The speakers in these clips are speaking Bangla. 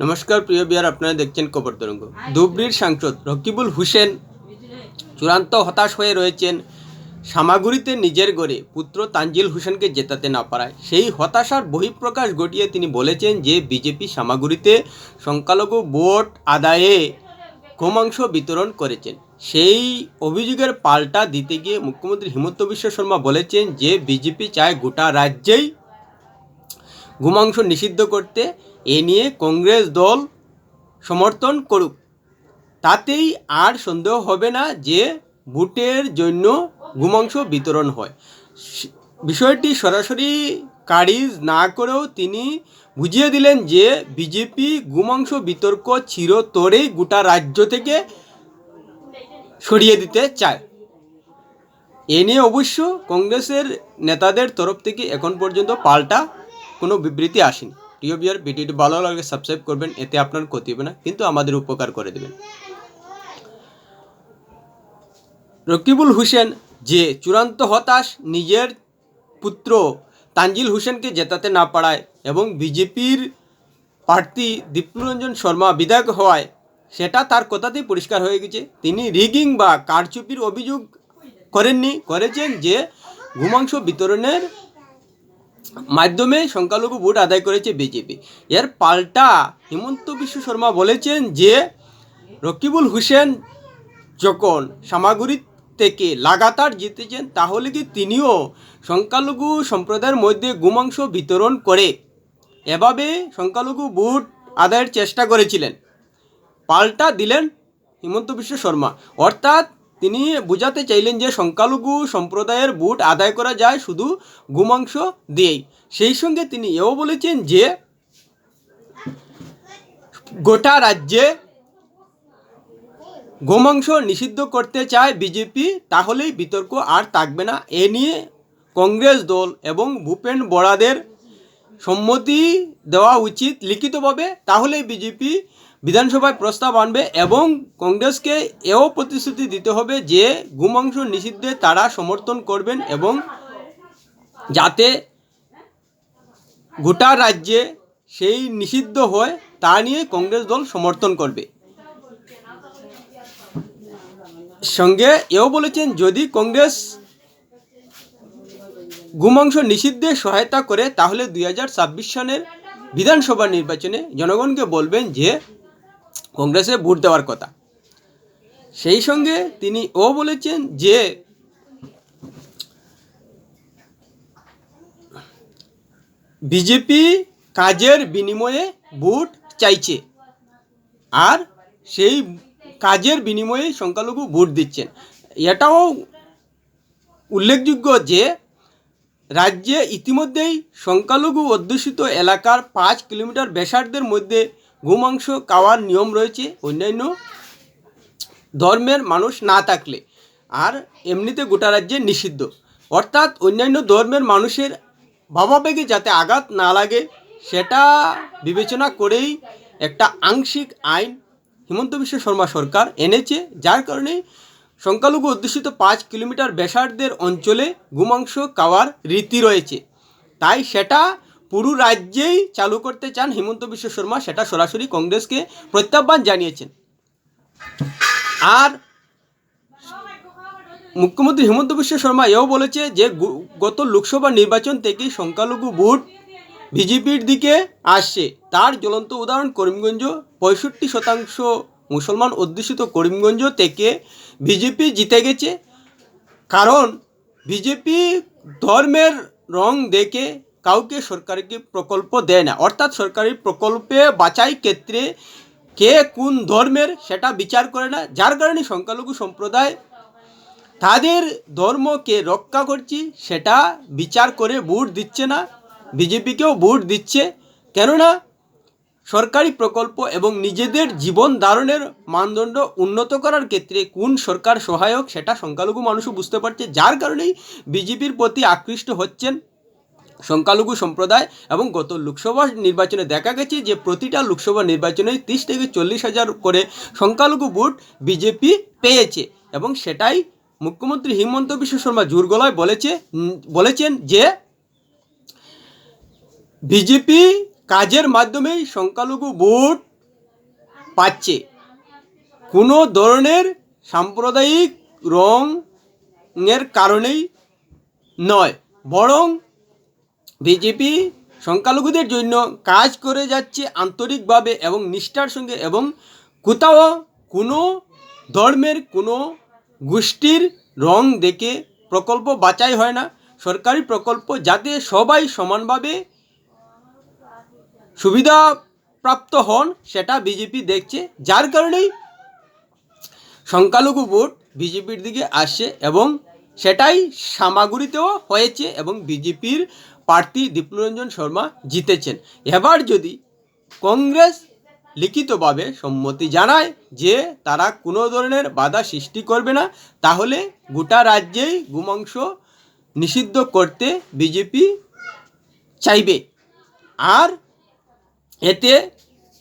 নমস্কার, প্রিয় বিয়ার, আপনারা দেখছেন কবর তরঙ্গ। ধুবড়ির সাংসদ রকিবুল হুসেন চূড়ান্ত হতাশ হয়ে রয়েছেন। সামাগুড়িতে নিজের গড়ে পুত্র তানজিল হোসেনকে জেতাতে না পারায়। সেই হতাশার বহিঃপ্রকাশ ঘটিয়ে তিনি বলেছেন যে, বিজেপি সামাগুড়িতে সংখ্যালঘু ভোট আদায়ে গোমাংস বিতরণ করেছেন। সেই অভিযোগের পাল্টা দিতে গিয়ে মুখ্যমন্ত্রী হিমন্ত বিশ্ব শর্মা বলেছেন যে, বিজেপি চায় গোটা রাজ্যেই গোমাংস নিষিদ্ধ করতে এ নিয়ে কংগ্রেস দল সমর্থন করুক। তাতেই আর সন্দেহ হবে না যে ভোটের জন্য গোমাংস বিতরণ হয়। বিষয়টি সরাসরি কারিজ না করেও তিনি বুঝিয়ে দিলেন যে বিজেপি গোমাংস বিতর্ক চিরতরেই গোটা রাজ্য থেকে সরিয়ে দিতে চায়। এ নিয়ে অবশ্য কংগ্রেসের নেতাদের তরফ থেকে এখন পর্যন্ত পাল্টা কোনো বিবৃতি আসেনি। প্রিয় বিয়ার ভিডিওটি ভালো লাগলে সাবস্ক্রাইব করবেন, এতে আপনার ক্ষতি হবে না, কিন্তু আমাদের উপকার করে দেবেন। রকিবুল হোসেন, যে চূড়ান্ত হতাশ নিজের পুত্র তানজিল হোসেনকে জেতাতে না পারায় এবং বিজেপির প্রার্থী দীপ্তিরঞ্জন শর্মা বিধায়ক হওয়ায়, সেটা তার কথাতেই পরিষ্কার হয়ে গেছে। তিনি রিগিং বা কারচুপির অভিযোগ করেননি, করেছেন যে ঘুমাংস বিতরণের মাধ্যমে সংখ্যালঘু ভোট আদায় করেছে বিজেপি। এর পাল্টা হিমন্ত বিশ্ব শর্মা বলেছেন যে, রকিবুল হোসেন যখন সামাগুড়ি থেকে লাগাতার জিতেছেন, তাহলে কি তিনিও সংখ্যালঘু সম্প্রদায়ের মধ্যে গোমাংস বিতরণ করে এভাবে সংখ্যালঘু ভোট আদায়ের চেষ্টা করেছিলেন? পাল্টা দিলেন হিমন্ত বিশ্ব শর্মা। অর্থাৎ তিনি বোঝাতে চাইলেন যে সংখ্যালঘু সম্প্রদায়ের ভোট আদায় করা যায় শুধু গোমাংস দিয়েই। সেই সঙ্গে তিনি এও বলেছেন যে গোটা রাজ্যে গোমাংস নিষিদ্ধ করতে চায় বিজেপি, তাহলেই বিতর্ক আর থাকবে না। এ নিয়ে কংগ্রেস দল এবং ভূপেন বড়াদের সম্মতি দেওয়া উচিত লিখিতভাবে। তাহলেই বিজেপি বিধানসভায় প্রস্তাব আনবে এবং কংগ্রেসকে এও প্রতিশ্রুতি দিতে হবে যে গোমাংস নিষিদ্ধে তারা সমর্থন করবেন এবং যাতে গোটা রাজ্যে সেই নিষিদ্ধ হয় তা নিয়ে কংগ্রেস দল সমর্থন করবে। সঙ্গে এও বলেছেন, যদি কংগ্রেস গোমাংস নিষিদ্ধে সহায়তা করে, তাহলে দুই সনের বিধানসভা নির্বাচনে জনগণকে বলবেন যে কংগ্রেসে ভোট দেওয়ার কথা। সেই সঙ্গে তিনি ও বলেছেন যে, বিজেপি কাজের বিনিময়ে ভোট চাইছে আর সেই কাজের বিনিময়ে সংখ্যালঘু ভোট দিচ্ছেন। এটাও উল্লেখযোগ্য যে, রাজ্যে ইতিমধ্যেই সংখ্যালঘু অধ্যুষিত এলাকার পাঁচ কিলোমিটার ব্যাসার্ধের মধ্যে গোমাংস খাওয়ার নিয়ম রয়েছে অন্যান্য ধর্মের মানুষ না থাকলে। আর এমনিতে গোটা রাজ্যে নিষিদ্ধ। অর্থাৎ অন্যান্য ধর্মের মানুষের ভাবাবেগে যাতে আঘাত না লাগে, সেটা বিবেচনা করেই একটা আংশিক আইন হিমন্ত বিশ্ব শর্মা সরকার এনেছে, যার কারণে সংখ্যালঘু অধ্যুষিত পাঁচ কিলোমিটার ব্যাসার্ধের অঞ্চলে গোমাংস খাওয়ার রীতি রয়েছে। তাই সেটা পুরো রাজ্যেই চালু করতে চান হিমন্ত বিশ্ব শর্মা, সেটা সরাসরি কংগ্রেসকে প্রত্যাহ্বান জানিয়েছেন। আর মুখ্যমন্ত্রী হিমন্ত বিশ্ব শর্মা এও বলেছে যে গত লোকসভা নির্বাচন থেকেই সংখ্যালঘু ভোট বিজেপির দিকে আসছে। তার জ্বলন্ত উদাহরণ করিমগঞ্জ। পঁয়ষট্টি শতাংশ মুসলমান অধ্যুষিত করিমগঞ্জ থেকে বিজেপি জিতে গেছে। কারণ বিজেপি ধর্মের রং দেখে কাউকে সরকারি প্রকল্প দেয় না। অর্থাৎ সরকারি প্রকল্পে বাছাই ক্ষেত্রে কে কোন ধর্মের সেটা বিচার করে না। যার কারণে সংখ্যালঘু সম্প্রদায় তাদের ধর্মকে রক্ষা করছি, সেটা বিচার করে ভোট দিচ্ছে না। বিজেপিকেও ভোট দিচ্ছে। কেননা সরকারি প্রকল্প এবং নিজেদের জীবন ধারণের মানদণ্ড উন্নত করার ক্ষেত্রে কোন সরকার সহায়ক, সেটা সংখ্যালঘু মানুষও বুঝতে পারছে। যার কারণেই বিজেপির প্রতি আকৃষ্ট হচ্ছেন সংখ্যালঘু সম্প্রদায় এবং গত লোকসভা নির্বাচনে দেখা গেছে যে প্রতিটা লোকসভা নির্বাচনে তিরিশ থেকে চল্লিশ হাজার করে সংখ্যালঘু ভোট বিজেপি পেয়েছে এবং সেটাই মুখ্যমন্ত্রী হিমন্ত বিশ্ব শর্মা জোর গলায় বলেছে বলেছেন যে বিজেপি কাজের মাধ্যমেই সংখ্যালঘু ভোট পাচ্ছে। কোনো ধরনের সাম্প্রদায়িক রঙের কারণেই নয়, বরং বিজেপি সংখ্যালঘুদের জন্য কাজ করে যাচ্ছে আন্তরিকভাবে এবং নিষ্ঠার সঙ্গে এবং কোথাও কোনো ধর্মের কোনো গোষ্ঠীর রং দেখে প্রকল্প বাছাই হয় না। সরকারি প্রকল্প যাতে সবাই সমানভাবে সুবিধা প্রাপ্ত হন, সেটা বিজেপি দেখছে। যার কারণেই সংখ্যালঘু ভোট বিজেপির দিকে আসছে এবং সেটাই সামাগুড়িতেও হয়েছে এবং বিজেপির প্রার্থী দীপ্তরঞ্জন শর্মা জিতেছেন। এবার যদি কংগ্রেস লিখিতভাবে সম্মতি জানায় যে তারা কোনো ধরনের বাধা সৃষ্টি করবে না, তাহলে গোটা রাজ্যেই গুমাংস নিষিদ্ধ করতে বিজেপি চাইবে। আর এতে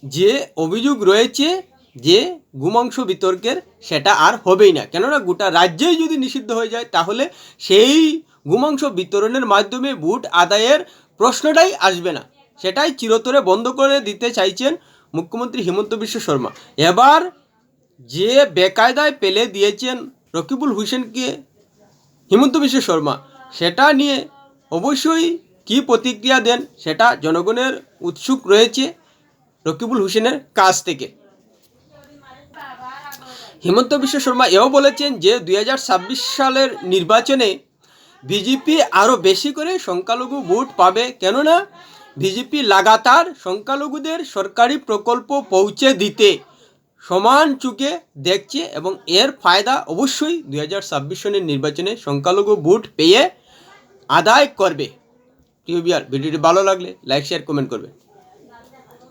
যে অভিযোগ রয়েছে যে গুমাংস বিতর্কের, সেটা আর হবেই না। কেননা গোটা রাজ্যেই যদি নিষিদ্ধ হয়ে যায়, তাহলে সেই গুমাংস বিতরণের মাধ্যমে ভোট আদায়ের প্রশ্নটাই আসবে না। সেটাই চিরতরে বন্ধ করে দিতে চাইছেন মুখ্যমন্ত্রী হিমন্ত বিশ্ব শর্মা। এবার যে বেকায়দায় পেলে দিয়েছেন রকিবুল হোসেনকে হিমন্ত বিশ্ব শর্মা, সেটা নিয়ে অবশ্যই কি প্রতিক্রিয়া দেন সেটা জনগণের উৎসুক রয়েছে রকিবুল হোসেনের কাছ থেকে। হিমন্ত বিশ্ব শর্মা এও বলেছেন যে দুই হাজার ছাব্বিশ সালের নির্বাচনে বিজেপি আরও বেশি করে সংখ্যালঘু ভোট পাবে, কেননা বিজেপি লাগাতার সংখ্যালঘুদের সরকারি প্রকল্প পৌঁছে দিতে সমান চুকে দেখছে এবং এর ফায়দা অবশ্যই দু হাজার ছাব্বিশ সনের নির্বাচনে সংখ্যালঘু ভোট পেয়ে আদায় করবে। টিউবিআর ভিডিওটি ভালো লাগলে লাইক শেয়ার কমেন্ট করবে